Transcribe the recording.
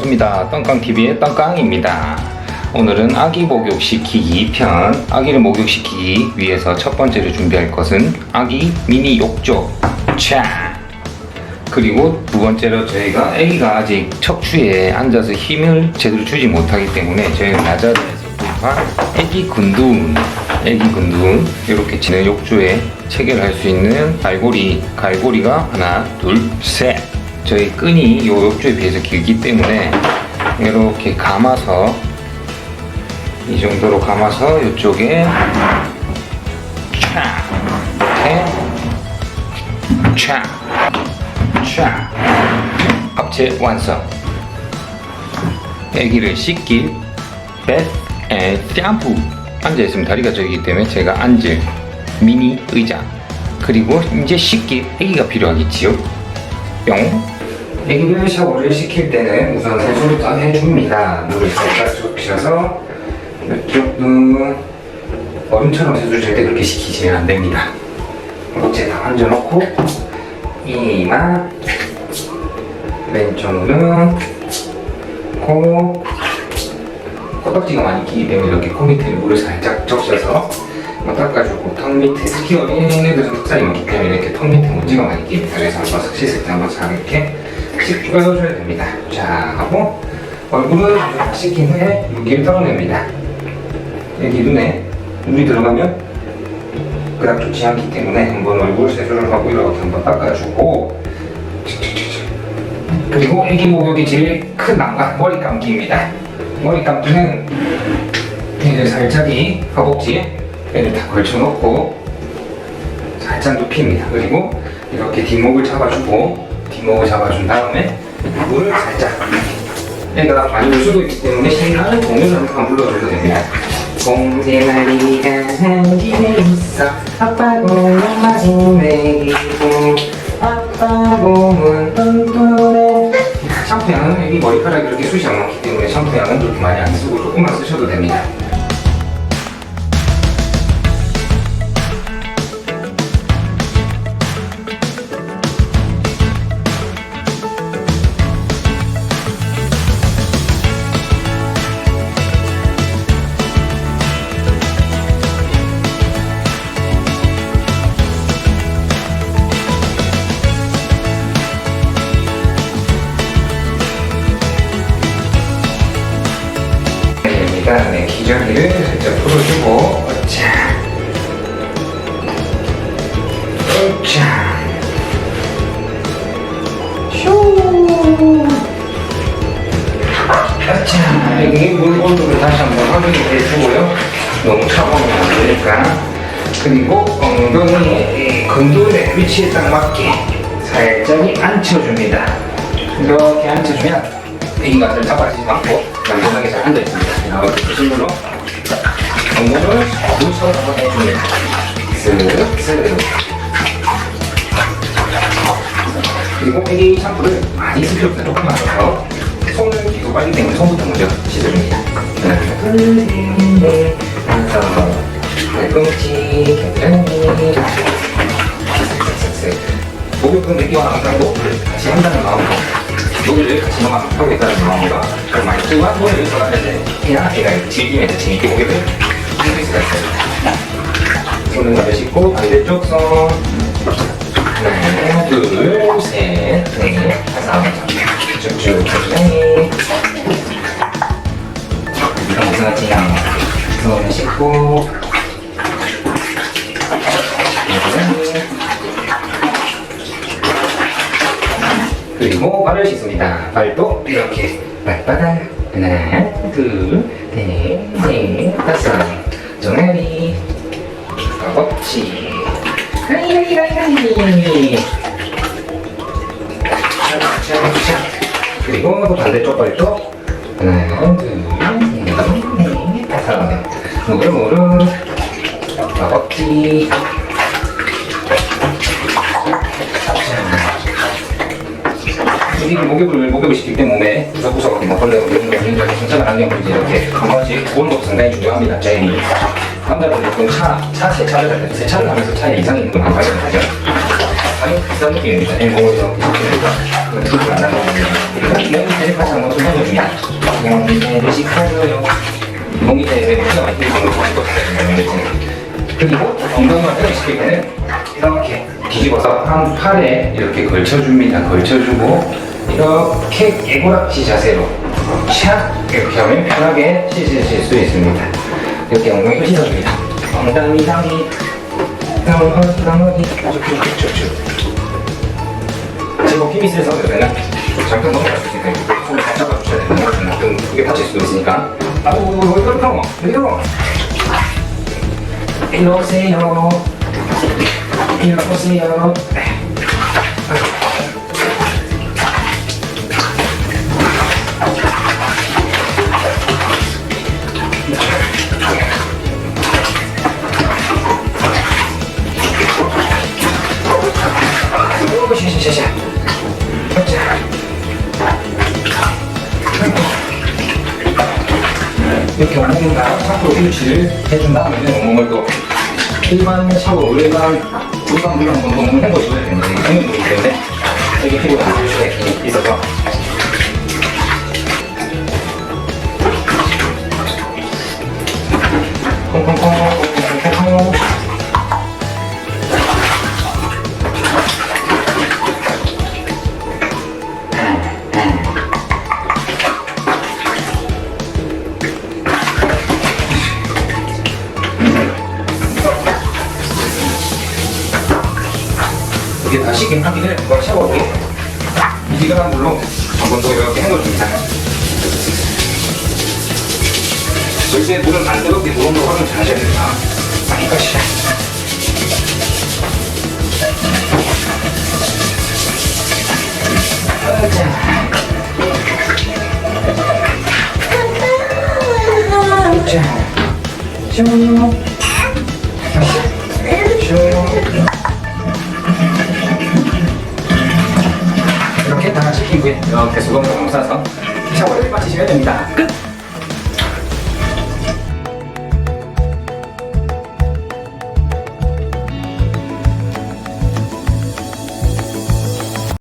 반갑습니다. 떵깡TV의 떵깡입니다. 오늘은 아기 목욕시키기 편. 아기를 목욕시키기 위해서 첫 번째로 준비할 것은 아기 미니 욕조. 차! 그리고 두 번째로 저희가 아기가 아직 척추에 앉아서 힘을 제대로 주지 못하기 때문에 저희는 나자리에서 구입한 아기 근둔, 아기 근둔 이렇게 지는 욕조에 체결할 수 있는 갈고리, 갈고리가 하나, 둘, 셋. 저희 끈이 이 욕조에 비해서 길기 때문에 이렇게 감아서 이 정도로 감아서 이쪽에 차 이렇게 차 차. 합체 완성. 애기를 씻길 베스 앤 샴푸. 앉아있으면 다리가 저기 때문에 제가 앉을 미니 의자. 그리고 이제 씻길 애기가 필요하겠지요. 뿅. 애기를 샤워를 시킬 때는 우선 세수부터 해줍니다. 물을 살짝 이쪽 눈 얼음처럼 세수를 절대 그렇게 시키시면 안 됩니다. 이제 다 얹어놓고 이마 왼쪽 눈 코, 코딱지가 많이 끼기 때문에 이렇게 코 밑에 물을 살짝 적셔서 닦아주고 턱 밑에 특히 어린애들은 턱살이 많기 때문에 이렇게 턱 밑에 먼지가 많이 끼니다 그래서 한번 쓱 씻을 때 한번 잘 이렇게 씩 뿌려줘야 됩니다. 자 하고 얼굴은 다 씻긴 후에 물기를 털어냅니다. 여기 눈에 물이 들어가면 그닥 좋지 않기 때문에 한번 얼굴 세수를 하고 이렇게 한번 닦아주고 그리고 애기 목욕이 제일 큰 난관 머리 감기입니다. 머리 감기는 이제 살짝이 허벅지에 애를 다 걸쳐놓고 살짝 눕힙니다. 그리고 이렇게 뒷목을 잡아주고 뒷목을 잡아준 다음에 물을 살짝 애가 많이 울 수도 있기 때문에 신나는 공유를 한번 불러줘도 됩니다. 공대마리가 한 집에 있어. 아빠 공은 마지막이고 아빠 몸은 뚱뚱해. 샴푸향은 여기 머리카락이 그렇게 숱이 안 많기 때문에 샴푸향은 그렇게 많이 안 쓰고 조금만 쓰셔도 됩니다 기저귀를 살짝 풀어주고, 자, 자, 슈. 자, 여기 물 온도를 다시 한번 확인해 주고요. 너무 차가우면 안 되니까. 그리고 엉덩이에 이 근돌의 위치에 딱 맞게 살짝이 앉혀줍니다. 이렇게 앉혀주면 애기가 잘 잡아지지 않고 얌전하게 잘 앉아 있습니다. 이렇게 수술로 엉덩이를 물처럼 한번 해줍니다. 쓱 쓱 그리고 애기 샴푸를 많이 없어요. 조금만 써서 손을 계속 빨기 때문에 손부터 먼저 씻어줍니다. 다섯, 팔꿈치, 겨드랑이 쓱쓱쓱 목욕은 애기와 남자도 같이 한다는 마음으로 여기를 같이 하고 있다는 마음으로 정말 뜨거운 노래를 써야 해야 애가 즐기면서 재밌게 목욕을 할 수가 있어요. 손은 가져 씻고 반대쪽 손. 하나, 둘, 셋, 넷, 쭉쭉 겨드랑이 이런 무슨 같이 손을 씻고. 그리고 발을 씻습니다. 발도 이렇게. 발바닥. 하나, 둘, 넷, 넷, 다섯. 종아리. 허벅지 하이하이하이하이. 그리고 또 반대쪽 발도 하나, 둘, 셋, 넷, 다섯. 무릎 무릎. 허벅지 목욕을 시킬 때 몸에 구석구석 뭐 벌레 이런 거 이런 거 괜찮은 안경 이제 이렇게 한 번씩 보는 것도 상당히 중요합니다. 저희 남자분들 보통 차, 차 세차를 할때 세차를 하면서 차에 이상이 있는 걸 발견하죠. 굉장히 비싼 느낌입니다. 네, 몸을 이렇게 안 나가고 몸이 대립하지 않는 것도 해줍니다. 그냥 이제 의식하고요. 몸이 대립하지 않는 것도 해줍니다. 그리고 엉덩이만 회전시킬 때는 이렇게 뒤집어서 한 팔에 이렇게 걸쳐줍니다. 걸쳐주고 이렇게 깨고락지 자세로 샥 이렇게 하면 편하게 씻으실 수 있습니다. 이렇게 엉덩이를 씻어줍니다. 엉덩이 당이 엉덩이 당이 쭉쭉쭉쭉 지금 힘이 세서 그러면 잠깐 수 있으니까 손을 잘 잡아주셔야 됩니다. 좀 크게 다칠 수도 있으니까 아우 이렇게 이리로 이리 오세요. 이리 오세요. 이렇게 온몸과 샤프로 일치를 해준 다음에는 온몸을 또 일반 샤워, 일반 한번 몸을 헹궈줘야 됩니다. 이게 물이기 때문에 이게 피부가 이렇게 있어서 이게 다 식긴 하기는 그걸 샤워기 미지근한 물로 한번 더 이렇게 헹궈줍니다. 절대 물은 안 뜨겁게 노릇노릇 확인 잘 하셔야 됩니다. 가시죠. 자, 슝, 다 식힌 후에 이렇게 수건으로 감싸서 샤워를 마치시면 됩니다. 끝!